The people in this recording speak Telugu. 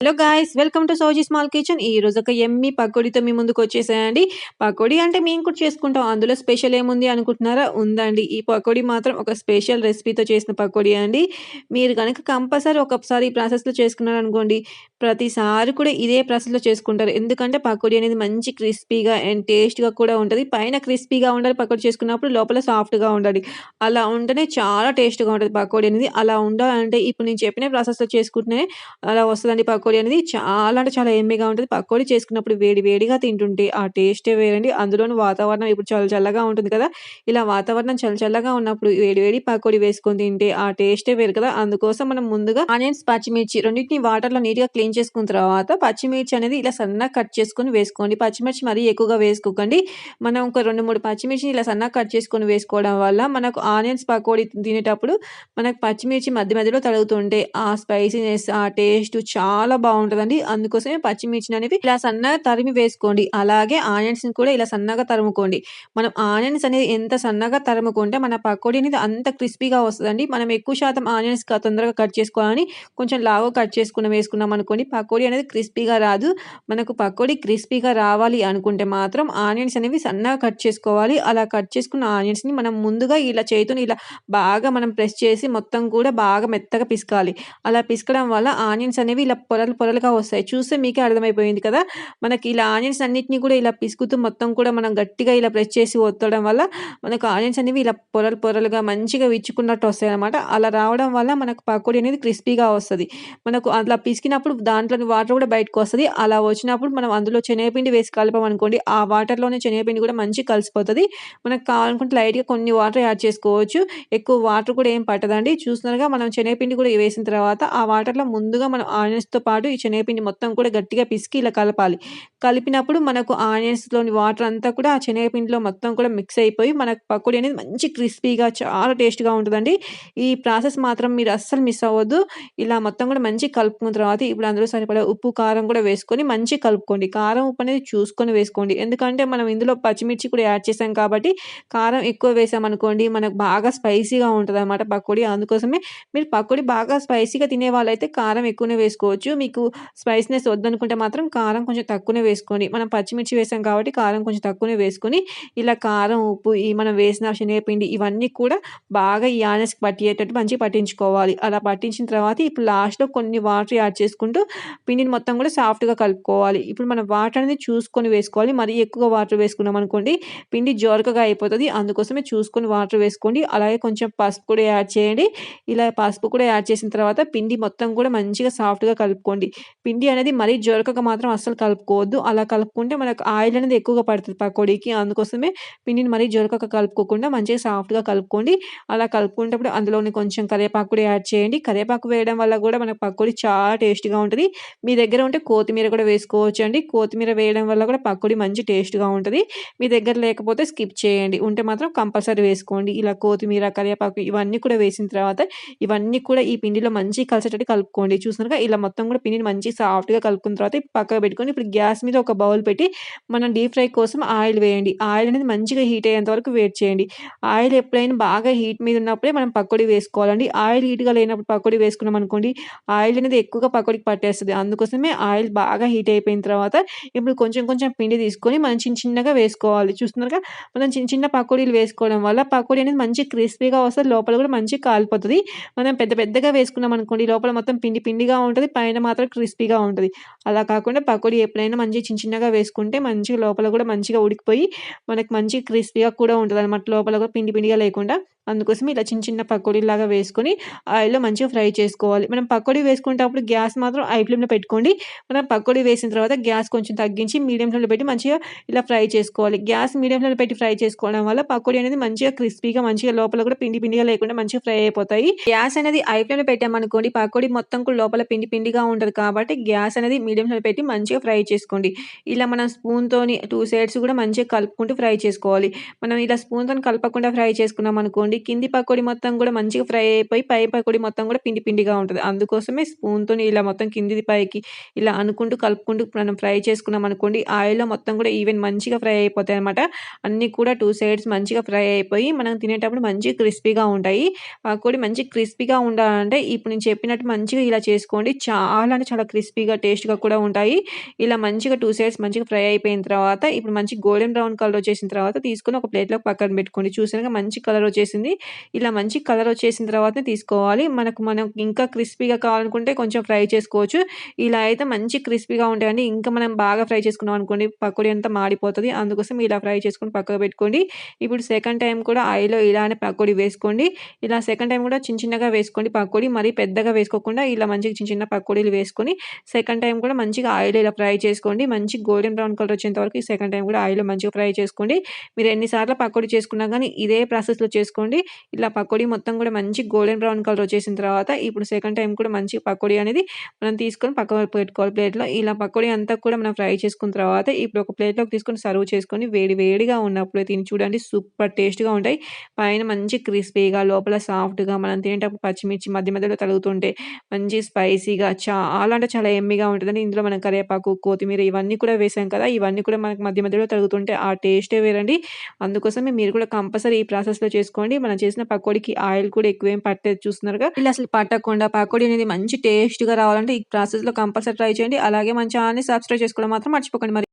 Hello guys welcome to Soji small kitchen ఈ రోజు ఒక ఎమ్మి పకోడీతో మీ ముందుకు వచ్చేసాయండి. పకోడీ అంటే మేము కూడా చేసుకుంటాం. అందులో స్పెషల్ ఏముంది అనుకుంటున్నారా? ఉందండి. ఈ పకోడీ మాత్రం ఒక స్పెషల్ రెసిపీతో చేసిన పకోడీ అండి. మీరు కనుక కంపల్సరీ ఒకసారి ఈ ప్రాసెస్లో చేసుకున్నారు అనుకోండి ప్రతిసారి కూడా ఇదే ప్రాసెస్లో చేసుకుంటారు. ఎందుకంటే పకోడీ అనేది మంచి క్రిస్పీగా అండ్ టేస్ట్గా కూడా ఉంటుంది. పైన క్రిస్పీగా ఉండాలి పకోడీ చేసుకున్నప్పుడు లోపల సాఫ్ట్గా ఉండాలి. అలా ఉంటేనే చాలా టేస్ట్గా ఉంటుంది పకోడీ అనేది. అలా ఉండాలంటే ఇప్పుడు నేను చెప్పిన ప్రాసెస్లో చేసుకుంటేనే అలా వస్తుందండి పకోడీ. అనేది చాలా అంటే చాలా ఎమ్మెగా ఉంటుంది. పకోడీ చేసుకున్నప్పుడు వేడి వేడిగా తింటుంటే ఆ టేస్టే వేరండి. అందులోని వాతావరణం ఇప్పుడు చల్ల చల్లగా ఉంటుంది కదా. ఇలా వాతావరణం చల్ల చల్లగా ఉన్నప్పుడు వేడి వేడి పకోడీ వేసుకొని తింటే ఆ టేస్టే వేరు కదా. అందుకోసం మనం ముందుగా ఆనియన్స్ పచ్చిమిర్చి రెండింటిని వాటర్లో నీట్గా క్లీన్ చేసుకున్న తర్వాత పచ్చిమిర్చి అనేది ఇలా సన్నగా కట్ చేసుకొని వేసుకోండి. పచ్చిమిర్చి మరీ ఎక్కువగా వేసుకోకండి. మనం ఒక రెండు మూడు పచ్చిమిర్చిని ఇలా సన్నగా కట్ చేసుకొని వేసుకోవడం వల్ల మనకు ఆనియన్స్ పకోడీ తినేటప్పుడు మనకు పచ్చిమిర్చి మధ్య మధ్యలో తడుగుతుంటే ఆ స్పైసీనెస్ ఆ టేస్ట్ చాలా బాగుంటుందండి. అందుకోసమే పచ్చిమిర్చిని అనేవి ఇలా సన్నగా తరిమి వేసుకోండి. అలాగే ఆనియన్స్ కూడా ఇలా సన్నగా తరుముకోండి. మనం ఆనియన్స్ అనేది ఎంత సన్నగా తరుముకుంటే మన పకోడీ అనేది అంత క్రిస్పీగా వస్తుందండి. మనం ఎక్కువ శాతం ఆనియన్స్ తొందరగా కట్ చేసుకోవాలని కొంచెం లావు కట్ చేసుకున్న వేసుకున్నాం అనుకోండి పకోడీ అనేది క్రిస్పీగా రాదు. మనకు పకోడీ క్రిస్పీగా రావాలి అనుకుంటే మాత్రం ఆనియన్స్ అనేవి సన్నగా కట్ చేసుకోవాలి. అలా కట్ చేసుకున్న ఆనియన్స్ని మనం ముందుగా ఇలా చేతుని ఇలా బాగా మనం ప్రెస్ చేసి మొత్తం కూడా బాగా మెత్తగా పిసకాలి. అలా పిసకడం వల్ల ఆనియన్స్ అనేవి ఇలా పొరలు పొరలుగా వస్తాయి. చూస్తే మీకే అర్థమైపోయింది కదా! మనకి ఇలా ఆనియన్స్ అన్నిటినీ కూడా ఇలా పిసుకుతూ మొత్తం కూడా మనం గట్టిగా ఇలా ప్రెస్ చేసి ఒత్తడం వల్ల మనకు ఆనియన్స్ అనేవి ఇలా పొరలు పొరలుగా మంచిగా విచ్చుకున్నట్టు వస్తాయి అనమాట అలా రావడం వల్ల మనకు పకోడీ అనేది క్రిస్పీగా వస్తుంది. మనకు అలా పిసికినప్పుడు దాంట్లోని వాటర్ కూడా బయటకు వస్తుంది. అలా వచ్చినప్పుడు మనం అందులో శనగపిండి వేసి కలిపామనుకోండి ఆ వాటర్లోనే శనగపిండి కూడా మంచిగా కలిసిపోతుంది. మనకు కావాలనుకుంటే లైట్గా కొన్ని వాటర్ యాడ్ చేసుకోవచ్చు. ఎక్కువ వాటర్ కూడా ఏం పట్టదండి. చూస్తున్నారుగా మనం శనగపిండి కూడా వేసిన తర్వాత ఆ వాటర్లో ముందుగా మనం ఆనియన్స్తో పాటు ఈ శనగపిండి మొత్తం కూడా గట్టిగా పిసికి ఇలా కలపాలి. కలిపినప్పుడు మనకు ఆనియన్స్లోని వాటర్ అంతా కూడా ఆ శనగపిండిలో మొత్తం కూడా మిక్స్ అయిపోయి మనకు పకోడీ అనేది మంచి క్రిస్పీగా చాలా టేస్ట్గా ఉంటుందండి. ఈ ప్రాసెస్ మాత్రం మీరు అస్సలు మిస్ అవ్వద్దు. ఇలా మొత్తం కూడా మంచి కలుపుకున్న తర్వాత ఇప్పుడు అందులో సరిపడే ఉప్పు కారం కూడా వేసుకొని మంచి కలుపుకోండి. కారం ఉప్పు అనేది చూసుకొని వేసుకోండి. ఎందుకంటే మనం ఇందులో పచ్చిమిర్చి కూడా యాడ్ చేసాం కాబట్టి కారం ఎక్కువ వేసామనుకోండి మనకు బాగా స్పైసీగా ఉంటుంది అనమాట పకోడీ. అందుకోసమే మీరు పకోడీ బాగా స్పైసీగా తినే వాళ్ళైతే కారం ఎక్కువనే వేసుకోవచ్చు. మీకు స్పైస్నెస్ వద్దనుకుంటే మాత్రం కారం కొంచెం తక్కువనే వేసుకోండి మనం పచ్చిమిర్చి వేసాం కాబట్టి కారం కొంచెం తక్కువనే వేసుకొని ఇలా కారం ఉప్పు ఈ మనం వేసిన శనగపిండి ఇవన్నీ కూడా బాగా ఈ ఆనెస్కి పట్టేటట్టు మంచిగా పట్టించుకోవాలి. అలా పట్టించిన తర్వాత ఇప్పుడు లాస్ట్లో కొన్ని వాటర్ యాడ్ చేసుకుంటూ పిండిని మొత్తం కూడా సాఫ్ట్గా కలుపుకోవాలి. ఇప్పుడు మనం వాటర్ అనేది చూసుకొని వేసుకోవాలి. మరీ ఎక్కువ వాటర్ వేసుకున్నాం అనుకోండి పిండి జోరకగా అయిపోతుంది. అందుకోసమే చూసుకొని వాటర్ వేసుకోండి. అలాగే కొంచెం పసుపు కూడా యాడ్ చేయండి. ఇలా పసుపు కూడా యాడ్ చేసిన తర్వాత పిండి మొత్తం కూడా మంచిగా సాఫ్ట్గా కలుపుకోండి. పిండి అనేది మరీ జొరకక మాత్రం అస్సలు కలుపుకోవద్దు. అలా కలుపుకుంటే మనకు ఆయిల్ అనేది ఎక్కువగా పడుతుంది పకోడీకి. అందుకోసమే పిండిని మరీ జొరకక కలుపుకోకుండా మంచిగా సాఫ్ట్గా కలుపుకోండి. అలా కలుపుకునేటప్పుడు అందులోనే కొంచెం కరివేపాకు కూడా యాడ్ చేయండి. కరివేపాకు వేయడం వల్ల కూడా మనకు పకోడీ చాలా టేస్ట్గా ఉంటుంది. మీ దగ్గర ఉంటే కొత్తిమీర కూడా వేసుకోవచ్చు అండి కొత్తిమీర వేయడం వల్ల కూడా పకోడీ మంచి టేస్ట్గా ఉంటుంది. మీ దగ్గర లేకపోతే స్కిప్ చేయండి. ఉంటే మాత్రం కంపల్సరీ వేసుకోండి. ఇలా కొత్తిమీర కరివేపాకు ఇవన్నీ కూడా వేసిన తర్వాత ఇవన్నీ కూడా ఈ పిండిలో మంచి కలిసేటట్టు కలుపుకోండి. చూసినాక ఇలా మొత్తం కూడా పిండిని మంచి సాఫ్ట్గా కలుపుకున్న తర్వాత పక్కకు పెట్టుకొని ఇప్పుడు గ్యాస్ మీద ఒక బౌల్ పెట్టి మనం డీప్ ఫ్రై కోసం ఆయిల్ వేయండి. ఆయిల్ అనేది మంచిగా హీట్ అయ్యేంత వరకు వెయిట్ చేయండి. ఆయిల్ ఎప్పుడైనా బాగా హీట్ మీద ఉన్నప్పుడే మనం పకోడీ వేసుకోవాలండి. ఆయిల్ హీట్గా లేనప్పుడు పకోడీ వేసుకున్నాం అనుకోండి ఆయిల్ అనేది ఎక్కువగా పకోడీకి పట్టేస్తుంది. అందుకోసమే ఆయిల్ బాగా హీట్ అయిపోయిన తర్వాత ఇప్పుడు కొంచెం కొంచెం పిండి తీసుకొని మనం చిన్న చిన్నగా వేసుకోవాలి. చూస్తున్నారుగా మనం చిన్న చిన్న పకోడీలు వేసుకోవడం వల్ల పకోడీ అనేది మంచి క్రిస్పీగా వస్తుంది లోపల కూడా మంచి కాలిపోతుంది. మనం పెద్ద పెద్దగా వేసుకున్నాం అనుకోండి లోపల మొత్తం పిండి పిండిగా ఉంటుంది పైన మాత్రం క్రిస్పీగా ఉంటుంది. అలా కాకుండా పకోడీ ఎప్పుడైనా మంచిగా చిన్న చిన్నగా వేసుకుంటే మంచిగా లోపల కూడా మంచిగా ఉడికిపోయి మనకి మంచి క్రిస్పీగా కూడా ఉంటుంది అనమాట లోపల కూడా పిండి పిండిగా లేకుండా అందుకోసం ఇలా చిన్న చిన్న పకోడీలాగా వేసుకొని ఆయిల్లో మంచిగా ఫ్రై చేసుకోవాలి. మనం పకోడీ వేసుకునేటప్పుడు గ్యాస్ మాత్రం ఐ ఫ్లేమ్లో పెట్టుకోండి. మనం పకోడీ వేసిన తర్వాత గ్యాస్ కొంచెం తగ్గించి మీడియం ఫ్లేమ్లో పెట్టి మంచిగా ఇలా ఫ్రై చేసుకోవాలి. గ్యాస్ మీడియం ఫ్లేమ్లో పెట్టి ఫ్రై చేసుకోవడం వల్ల పకోడీ అనేది మంచిగా క్రిస్పీగా మంచిగా లోపల కూడా పిండి పిండిగా లేకుండా మంచిగా ఫ్రై అయిపోతాయి. గ్యాస్ అనేది ఐ ఫ్లేమ్లో పెట్టామనుకోండి పకోడీ మొత్తం కూడా లోపల పిండి పిండిగా ఉంటుంది కాబట్టి గ్యాస్ అనేది మీడియం ఫ్లేమ్లో పెట్టి మంచిగా ఫ్రై చేసుకోండి. ఇలా మనం స్పూన్తోని టూ సైడ్స్ కూడా మంచిగా కలుపుకుంటూ ఫ్రై చేసుకోవాలి. మనం ఇలా స్పూన్తో కలపకుండా ఫ్రై చేసుకున్నాం అనుకోండి కింది పకోడీ మొత్తం కూడా మంచిగా ఫ్రై అయిపోయి పై పకోడీ మొత్తం కూడా పిండి పిండిగా ఉంటుంది అందుకోసమే స్పూన్తో ఇలా మొత్తం కిందిది పైకి ఇలా అనుకుంటూ కలుపుకుంటూ మనం ఫ్రై చేసుకున్నాం అనుకోండి ఆయిల్‌లో మొత్తం కూడా ఈవెన్ మంచిగా ఫ్రై అయిపోతాయి అనమాట అన్నీ కూడా టూ సైడ్స్ మంచిగా ఫ్రై అయిపోయి మనం తినేటప్పుడు మంచిగా క్రిస్పీగా ఉంటాయి. పకోడీ మంచి క్రిస్పీగా ఉండాలంటే ఇప్పుడు నేను చెప్పినట్టు మంచిగా ఇలా చేసుకోండి. చాలా అంటే చాలా క్రిస్పీగా టేస్ట్‌గా కూడా ఉంటాయి. ఇలా మంచిగా టూ సైడ్స్ మంచిగా ఫ్రై అయిపోయిన తర్వాత ఇప్పుడు మంచి గోల్డెన్ బ్రౌన్ కలర్ వచ్చేసిన తర్వాత తీసుకొని ఒక ప్లేట్లో పక్కన పెట్టుకోండి. చూసారుగా మంచి కలర్ వచ్చేసింది. ఇలా మంచి కలర్ వచ్చేసిన తర్వాతనే తీసుకోవాలి. మనకు మనం ఇంకా క్రిస్పీగా కావాలనుకుంటే కొంచెం ఫ్రై చేసుకోవచ్చు. ఇలా అయితే మంచి క్రిస్పీగా ఉంటాయండి. ఇంకా మనం బాగా ఫ్రై చేసుకున్నాం అనుకోండి పకోడీ అంతా మాడిపోతుంది అందుకోసం ఇలా ఫ్రై చేసుకొని పక్కకు పెట్టుకోండి. ఇప్పుడు సెకండ్ టైం కూడా ఆయిల్‌లో ఇలానే పకోడీ వేసుకోండి. ఇలా సెకండ్ టైం కూడా చిన్న చిన్నగా వేసుకోండి పకోడీ. మరీ పెద్దగా వేసుకోకుండా ఇలా మంచిగా చిన్న చిన్న పకోడీలు వేసుకొని సెకండ్ టైం కూడా మంచిగా ఆయిల్ ఇలా ఫ్రై చేసుకోండి. మంచి గోల్డెన్ బ్రౌన్ కలర్ వచ్చేంత వరకు ఈ సెకండ్ టైం కూడా ఆయిల్‌లో మంచిగా ఫ్రై చేసుకోండి. మీరు ఎన్నిసార్లు పకోడీ చేసుకున్నా కానీ ఇదే ప్రాసెస్‌లో చేసుకోండి. ఇలా పకోడీ మొత్తం కూడా మంచి గోల్డెన్ బ్రౌన్ కలర్ వచ్చేసిన తర్వాత ఇప్పుడు సెకండ్ టైం కూడా మంచి పకోడీ అనేది మనం తీసుకొని పక్క పెట్టుకోవాలి ప్లేట్‌లో. ఇలా పకోడీ అంతా కూడా మనం ఫ్రై చేసుకున్న తర్వాత ఇప్పుడు ఒక ప్లేట్‌లోకి తీసుకొని సర్వ్ చేసుకొని వేడి వేడిగా ఉన్నప్పుడు తిని చూడండి సూపర్ టేస్ట్‌గా ఉంటాయి. పైన మంచి క్రిస్పీగా లోపల సాఫ్ట్‌గా మనం తినేటప్పుడు పచ్చిమిర్చి మధ్య మధ్యలో తలుగుతుంటే మంచి స్పైసీగా చాలా అంటే చాలా ఎమ్మిగా ఉంటుందండి ఇందులో మనం కరివేపాకు, కొత్తిమీర ఇవన్నీ కూడా వేసాం కదా! ఇవన్నీ కూడా మనకు మధ్య మధ్యలో తలుగుతుంటే ఆ టేస్టే వేరండి. అందుకోసమే మీరు కూడా కంపల్సరీ ఈ ప్రాసెస్‌లో చేసుకోండి. మనం చేసిన పకోడీకి ఆయిల్ కూడా ఎక్కువేం పట్టేది చూస్తున్నారుగా. ఇలా అసలు పట్టకుండా పకోడీ అనేది మంచి టేస్ట్‌గా రావాలంటే ఈ ప్రాసెస్‌లో కంపల్సరీ ట్రై చేయండి. అలాగే మన ఛానెల్‌ని సబ్స్క్రైబ్ చేసుకోవడం మాత్రం మర్చిపోకండి మరి.